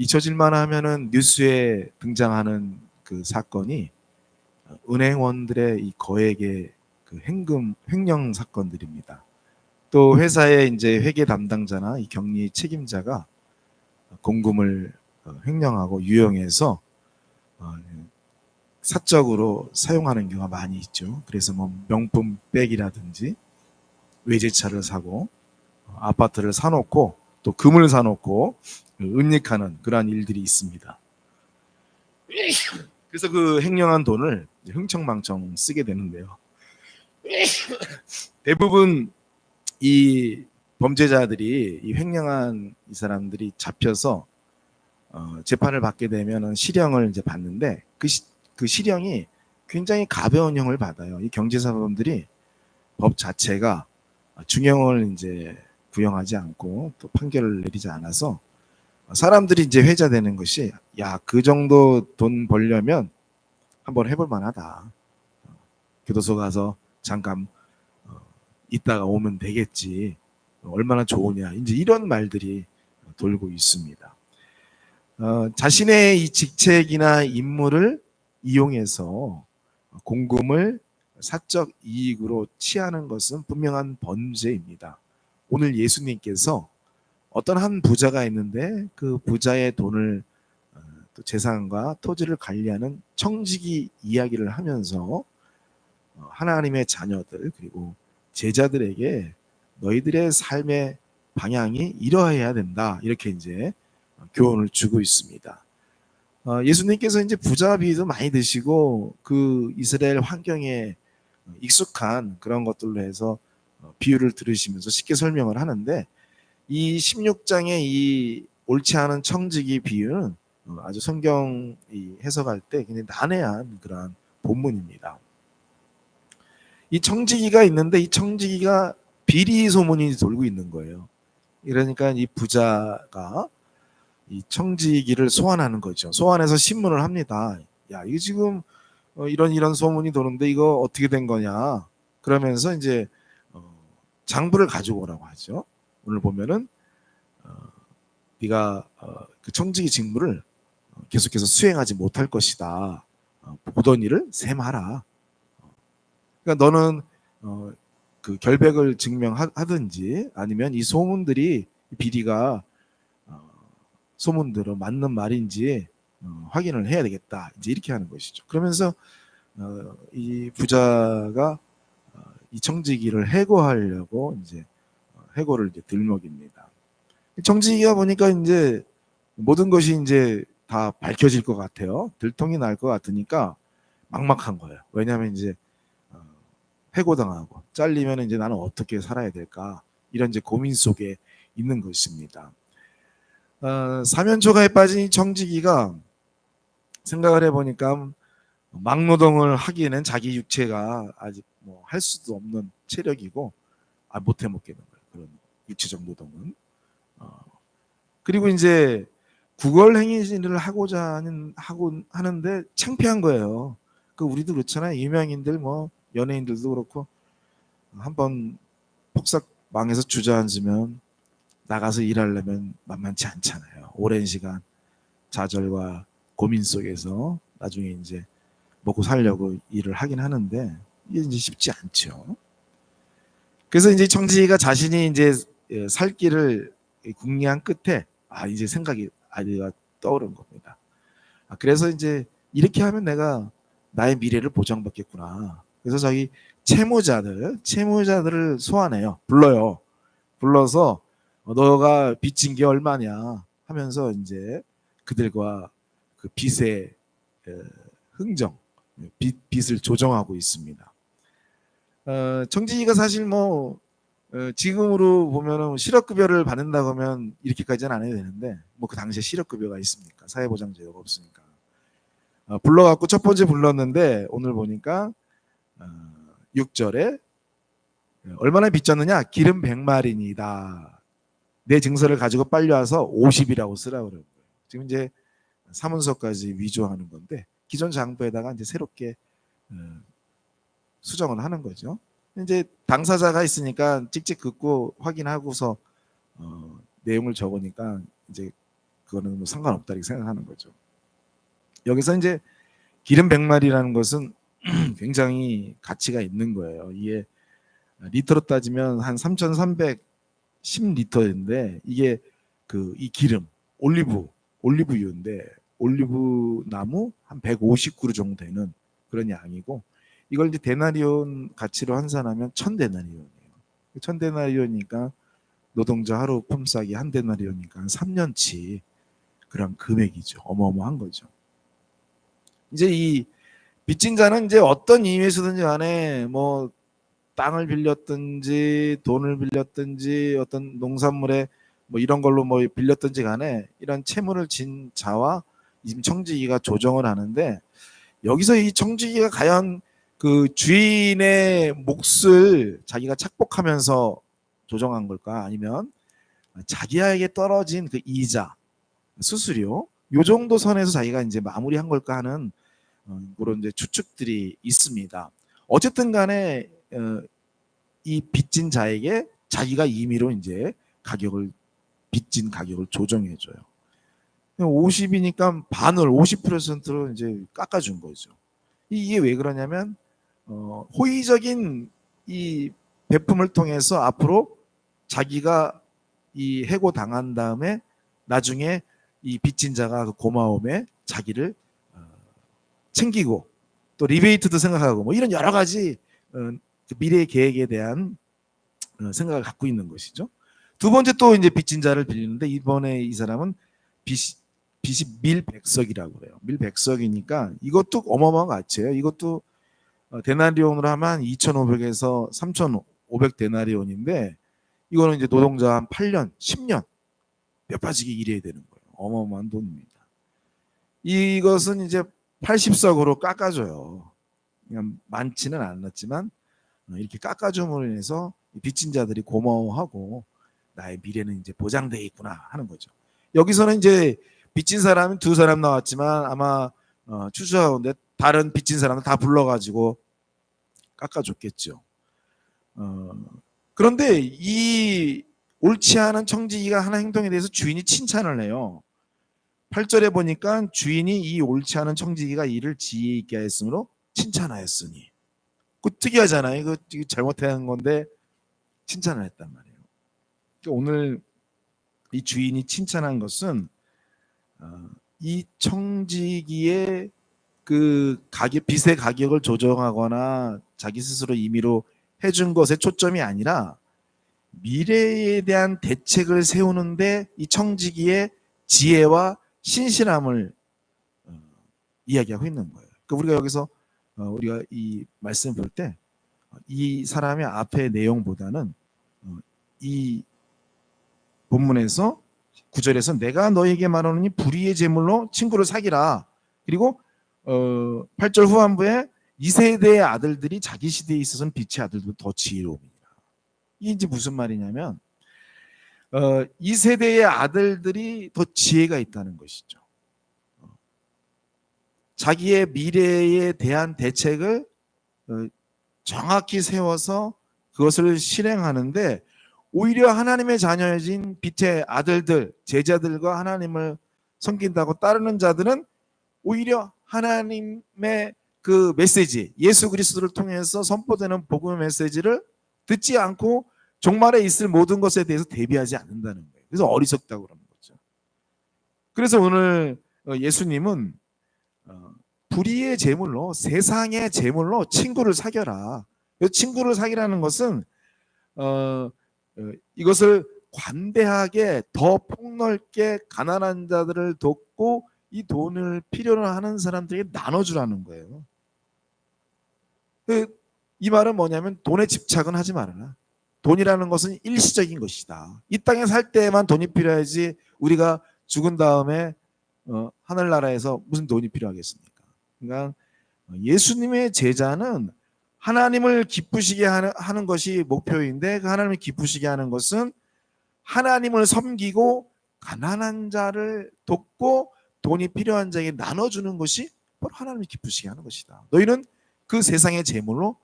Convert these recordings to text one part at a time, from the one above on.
잊혀질만 하면은 뉴스에 등장하는 그 사건이 은행원들의 이 거액의 그 행금 횡령 사건들입니다. 또 회사의 이제 회계 담당자나 이 격리 책임자가 공금을 어, 횡령하고 유용해서 어, 사적으로 사용하는 경우가 많이 있죠. 그래서 뭐 명품 백이라든지 외제차를 사고 어, 아파트를 사놓고 또 금을 사놓고 은닉하는 그러한 일들이 있습니다. 그래서 그 횡령한 돈을 흥청망청 쓰게 되는데요. 대부분 이 범죄자들이 이 횡령한 이 사람들이 잡혀서 어, 재판을 받게 되면은 실형을 이제 받는데 그, 시, 그 실형이 굉장히 가벼운 형을 받아요. 이 경제사범들이 법 자체가 중형을 이제 구형하지 않고 또 판결을 내리지 않아서 사람들이 이제 회자되는 것이 야 그 정도 돈 벌려면 한번 해볼 만하다. 어, 교도소 가서 잠깐 어, 있다가 오면 되겠지. 얼마나 좋으냐. 이제 이런 말들이 돌고 있습니다. 어, 자신의 이 직책이나 임무를 이용해서 공금을 사적 이익으로 취하는 것은 분명한 범죄입니다. 오늘 예수님께서 어떤 한 부자가 있는데 그 부자의 돈을 어, 또 재산과 토지를 관리하는 청지기 이야기를 하면서 어, 하나님의 자녀들 그리고 제자들에게 너희들의 삶의 방향이 이러해야 된다 이렇게 이제 교훈을 주고 있습니다. 어, 예수님께서 이제 부자 비유도 많이 드시고 그 이스라엘 환경에 익숙한 그런 것들로 해서 비유를 들으시면서 쉽게 설명을 하는데 이 16장의 이 옳지 않은 청지기 비유는 아주 성경 해석할 때 굉장히 난해한 그러한 본문입니다. 이 청지기가 있는데 이 청지기가 비리 소문이 돌고 있는 거예요. 그러니까 이 부자가 이 청지기를 소환하는 거죠. 소환해서 신문을 합니다. 야, 이거 지금 어, 이런 이런 소문이 도는데 이거 어떻게 된 거냐? 그러면서 이제 어, 장부를 가지고 오라고 하죠. 오늘 보면은 어, 네가 그 청지기 직무를 계속해서 수행하지 못할 것이다. 보던 일을 셈하라. 그러니까 너는 그 결백을 증명하든지 아니면 이 소문들이 비리가 소문대로 맞는 말인지 확인을 해야 되겠다. 이제 이렇게 하는 것이죠. 그러면서 이 부자가 이 청지기를 해고하려고 이제 해고를 이제 들먹입니다. 청지기가 보니까 이제 모든 것이 이제 다 밝혀질 것 같아요. 들통이 날 것 같으니까 막막한 거예요. 왜냐하면 이제 해고당하고 잘리면 이제 나는 어떻게 살아야 될까 이런 이제 고민 속에 있는 것입니다. 어, 사면초가에 빠진 이 청지기가 생각을 해보니까 막노동을 하기에는 자기 육체가 아직 뭐 할 수도 없는 체력이고 아, 못해 먹겠는 거예요. 그런 육체적 노동은. 어, 그리고 이제 구걸 행위를 하고자 하는 하고 하는데 창피한 거예요. 그 우리도 그렇잖아요. 유명인들 뭐 연예인들도 그렇고 한번 폭삭 망해서 주저앉으면 나가서 일하려면 만만치 않잖아요. 오랜 시간 좌절과 고민 속에서 나중에 이제 먹고 살려고 일을 하긴 하는데 이게 이제 쉽지 않죠. 그래서 이제 청지기가 자신이 이제 살 길을 궁리한 끝에 아 이제 생각이 아이가 떠오른 겁니다. 아, 그래서 이제 이렇게 하면 내가 나의 미래를 보장받겠구나. 그래서 자기 채무자들, 채무자들을 소환해요. 불러요. 불러서 너가 빚진 게 얼마냐 하면서 이제 그들과 그 빚의 흥정, 빚, 빚을 조정하고 있습니다. 어, 청진이가 사실 뭐 어, 지금으로 보면은 실업급여를 받는다고 하면 이렇게까지는 안 해도 되는데 뭐 그 당시에 실업급여가 있습니까? 사회보장제도가 없으니까 어, 불러갖고 첫 번째 불렀는데 오늘 보니까 어, 6절에 얼마나 빚졌느냐? 기름 100마리니다. 내 증서를 가지고 빨리 와서 50이라고 쓰라 그래요. 지금 이제 사문서까지 위조하는 건데 기존 장부에다가 이제 새롭게 어, 수정을 하는 거죠. 이제 당사자가 있으니까 찍찍 긋고 확인하고서 어, 내용을 적으니까 이제 그거는 뭐 상관없다 이렇게 생각하는 거죠. 여기서 이제 기름 100마리라는 것은 굉장히 가치가 있는 거예요. 이게 리터로 따지면 한 3,310리터인데 이게 그 이 기름 올리브 올리브유인데 올리브 나무 한 150그루 정도 되는 그런 양이고 이걸 이제 데나리온 가치로 환산하면 1000데나리온이에요. 1000데나리온이니까 노동자 하루 품삯이 한 데나리온이니까 한 3년치 그런 금액이죠. 어마어마한 거죠. 이제 이 빚진 자는 이제 어떤 이유에서든지 간에 뭐 땅을 빌렸든지 돈을 빌렸든지 어떤 농산물에 뭐 이런 걸로 뭐 빌렸든지 간에 이런 채무를 진 자와 지금 청지기가 조정을 하는데 여기서 이 청지기가 과연 그 주인의 몫을 자기가 착복하면서 조정한 걸까 아니면 자기에게 떨어진 그 이자 수수료 요 정도 선에서 자기가 이제 마무리한 걸까 하는 어, 그런 이제 추측들이 있습니다. 어쨌든 간에 어, 이 빚진 자에게 자기가 임의로 이제 가격을 빚진 가격을 조정해 줘요. 50이니까 반을 50%로 이제 깎아준 거죠. 이게 왜 그러냐면 어, 호의적인 이 배품을 통해서 앞으로 자기가 이 해고 당한 다음에 나중에 이 빚진 자가 그 고마움에 자기를 어, 챙기고 또 리베이트도 생각하고 뭐 이런 여러 가지 어, 그 미래 계획에 대한 어, 생각을 갖고 있는 것이죠. 두 번째 또 이제 빚진 자를 빌리는데 이번에 이 사람은 빚이 빚이 밀백석이라고 그래요. 밀백석이니까 이것도 어마어마한 가치예요. 이것도 어, 데나리온으로 하면 2,500에서 3,500 데나리온인데 이거는 이제 노동자 한 8년, 10년 몇 빠지게 일해야 되는 거예요. 어마어마한 돈입니다. 이것은 이제 80석으로 깎아줘요. 그냥 많지는 않았지만 어, 이렇게 깎아줌으로 인해서 빚진 자들이 고마워하고 나의 미래는 이제 보장돼 있구나 하는 거죠. 여기서는 이제 빚진 사람은 두 사람 나왔지만 아마 어, 추수 가운데 다른 빚진 사람을 다 불러가지고 깎아줬겠죠. 어, 그런데 이 옳지 않은 청지기가 하는 행동에 대해서 주인이 칭찬을 해요. 8절에 보니까 주인이 이 옳지 않은 청지기가 이를 지혜 있게 하였으므로 칭찬하였으니. 그 특이하잖아요. 이거 잘못한 건데 칭찬을 했단 말이에요. 그러니까 오늘 이 주인이 칭찬한 것은 어, 이 청지기의 그 가격 빚의 가격을 조정하거나 자기 스스로 임의로 해준 것에 초점이 아니라 미래에 대한 대책을 세우는데 이 청지기의 지혜와 신실함을 어, 이야기하고 있는 거예요. 그러니까 우리가 여기서 어, 우리가 이 말씀 볼 때 이 사람의 앞의 내용보다는 어, 이 본문에서 구절에서 내가 너에게 말하노니 불의의 제물로 친구를 사기라. 그리고 어 8절 후반부에 이 세대의 아들들이 자기 시대에 있어서는 빛의 아들도 더 지혜로움이라. 이게 이제 무슨 말이냐면 어, 이 세대의 아들들이 더 지혜가 있다는 것이죠. 어, 자기의 미래에 대한 대책을 어, 정확히 세워서 그것을 실행하는데 오히려 하나님의 자녀여진 빛의 아들들, 제자들과 하나님을 섬긴다고 따르는 자들은 오히려 하나님의 그 메시지, 예수 그리스도를 통해서 선포되는 복음의 메시지를 듣지 않고 종말에 있을 모든 것에 대해서 대비하지 않는다는 거예요. 그래서 어리석다고 그러는 거죠. 그래서 오늘 어, 예수님은 어, 불의의 제물로 세상의 제물로 친구를 사겨라. 친구를 사기라는 것은 어, 어, 이것을 관대하게 더 폭넓게 가난한 자들을 돕고 이 돈을 필요로 하는 사람들에게 나눠주라는 거예요. 그, 이 말은 뭐냐면 돈에 집착은 하지 말아라. 돈이라는 것은 일시적인 것이다. 이 땅에 살 때만 돈이 필요하지 우리가 죽은 다음에 어, 하늘나라에서 무슨 돈이 필요하겠습니까? 그러니까 예수님의 제자는 하나님을 기쁘시게 하는, 하는 것이 목표인데 그 하나님을 기쁘시게 하는 것은 하나님을 섬기고 가난한 자를 돕고 돈이 필요한 자에게 나눠주는 것이 바로 하나님을 기쁘시게 하는 것이다. 너희는 그 세상의 재물로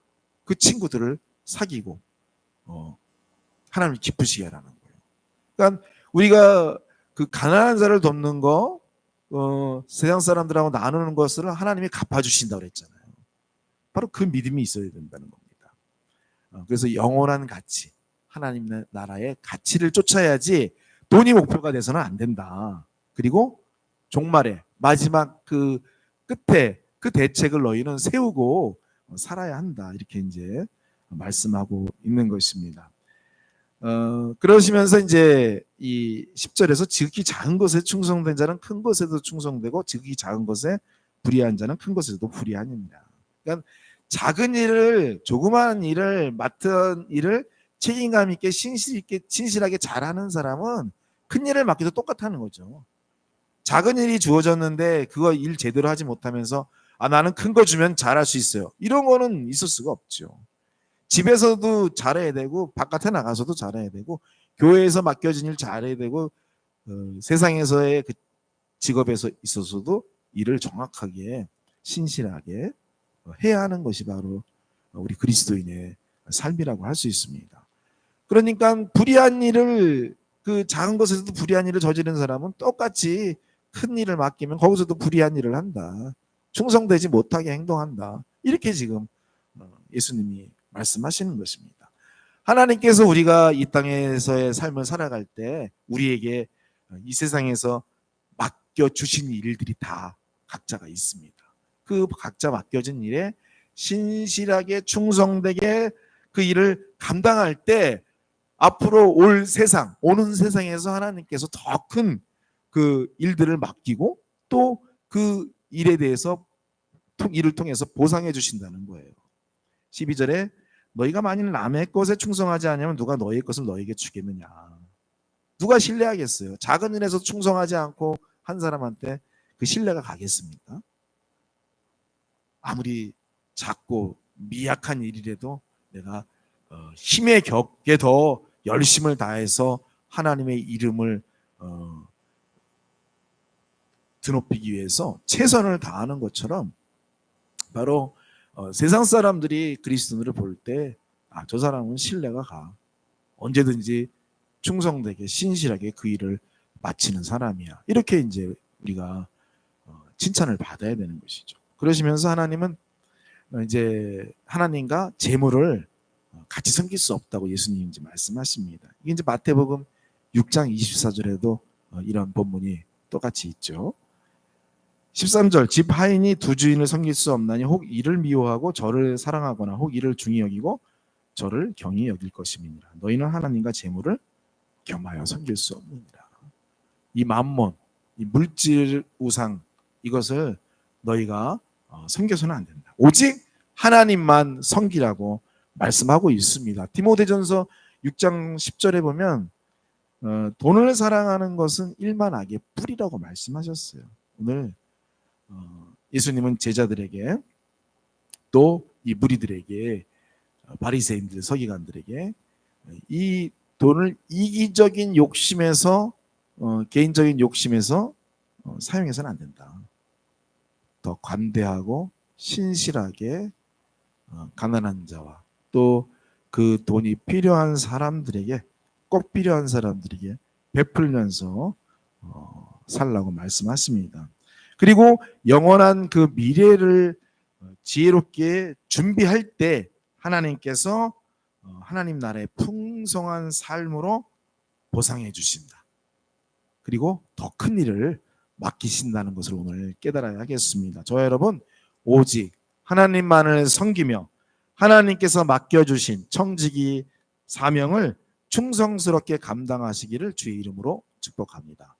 그 친구들을 사귀고 어, 하나님을 기쁘시게 하라는 거예요. 그러니까 우리가 그 가난한 자를 돕는 거, 어, 세상 사람들하고 나누는 것을 하나님이 갚아주신다고 그랬잖아요. 바로 그 믿음이 있어야 된다는 겁니다. 어, 그래서 영원한 가치, 하나님 나라의 가치를 쫓아야지 돈이 목표가 돼서는 안 된다. 그리고 종말에 마지막 그 끝에 그 대책을 너희는 세우고 살아야 한다. 이렇게 이제 말씀하고 있는 것입니다. 어, 그러시면서 이제 이 10절에서 지극히 작은 것에 충성된 자는 큰 것에도 충성되고 지극히 작은 것에 불의한 자는 큰 것에도 불의하니라. 그러니까 작은 일을 조그마한 일을 맡은 일을 책임감 있게 신실 있게 진실하게 잘하는 사람은 큰 일을 맡기도 똑같다는 거죠. 작은 일이 주어졌는데 그거 일 제대로 하지 못하면서 아 나는 큰 거 주면 잘할 수 있어요. 이런 거는 있을 수가 없죠. 집에서도 잘해야 되고 바깥에 나가서도 잘해야 되고 교회에서 맡겨진 일 잘해야 되고 어, 세상에서의 그 직업에서 있어서도 일을 정확하게 신실하게 해야 하는 것이 바로 우리 그리스도인의 삶이라고 할 수 있습니다. 그러니까 불의한 일을 그 작은 것에서도 불의한 일을 저지른 사람은 똑같이 큰 일을 맡기면 거기서도 불의한 일을 한다. 충성되지 못하게 행동한다. 이렇게 지금 어, 예수님이 말씀하시는 것입니다. 하나님께서 우리가 이 땅에서의 삶을 살아갈 때 우리에게 이 세상에서 맡겨 주신 일들이 다 각자가 있습니다. 그 각자 맡겨진 일에 신실하게 충성되게 그 일을 감당할 때 앞으로 올 세상, 오는 세상에서 하나님께서 더 큰 그 일들을 맡기고 또 그 일에 대해서 일을 통해서 보상해 주신다는 거예요. 12절에 너희가 만일 남의 것에 충성하지 않으면 누가 너희의 것을 너희에게 주겠느냐. 누가 신뢰하겠어요? 작은 일에서 충성하지 않고 한 사람한테 그 신뢰가 가겠습니까? 아무리 작고 미약한 일이라도 내가 어, 힘의 격에 더 열심을 다해서 하나님의 이름을 어, 드높이기 위해서 최선을 다하는 것처럼 바로 어, 세상 사람들이 그리스도인을 볼 때 아, 저 사람은 신뢰가 가. 언제든지 충성되게 신실하게 그 일을 마치는 사람이야. 이렇게 이제 우리가 어, 칭찬을 받아야 되는 것이죠. 그러시면서 하나님은 어, 이제 하나님과 재물을 어, 같이 섬길 수 없다고 예수님이 이제 말씀하십니다. 이게 이제 마태복음 6장 24절에도 어, 이런 본문이 똑같이 있죠. 13절 집 하인이 두 주인을 섬길 수 없나니 혹 이를 미워하고 저를 사랑하거나 혹 이를 중히 여기고 저를 경히 여길 것임이니라. 너희는 하나님과 재물을 겸하여 섬길 수 없느니라. 이 만몬, 이 물질 우상 이것을 너희가 어, 섬겨서는 안 된다. 오직 하나님만 섬기라고 말씀하고 있습니다. 디모데전서 6장 10절에 보면 어, 돈을 사랑하는 것은 일만 악의 뿌리라고 말씀하셨어요. 오늘 어, 예수님은 제자들에게 또 이 무리들에게 어, 바리새인들 서기관들에게 이 돈을 이기적인 욕심에서 어, 개인적인 욕심에서 어, 사용해서는 안 된다. 더 관대하고 신실하게 어, 가난한 자와 또 그 돈이 필요한 사람들에게 꼭 필요한 사람들에게 베풀면서 어, 살라고 말씀하십니다. 그리고 영원한 그 미래를 지혜롭게 준비할 때 하나님께서 어, 하나님 나라의 풍성한 삶으로 보상해 주신다. 그리고 더 큰 일을 맡기신다는 것을 오늘 깨달아야 하겠습니다. 저 여러분 오직 하나님만을 섬기며 하나님께서 맡겨주신 청지기 사명을 충성스럽게 감당하시기를 주의 이름으로 축복합니다.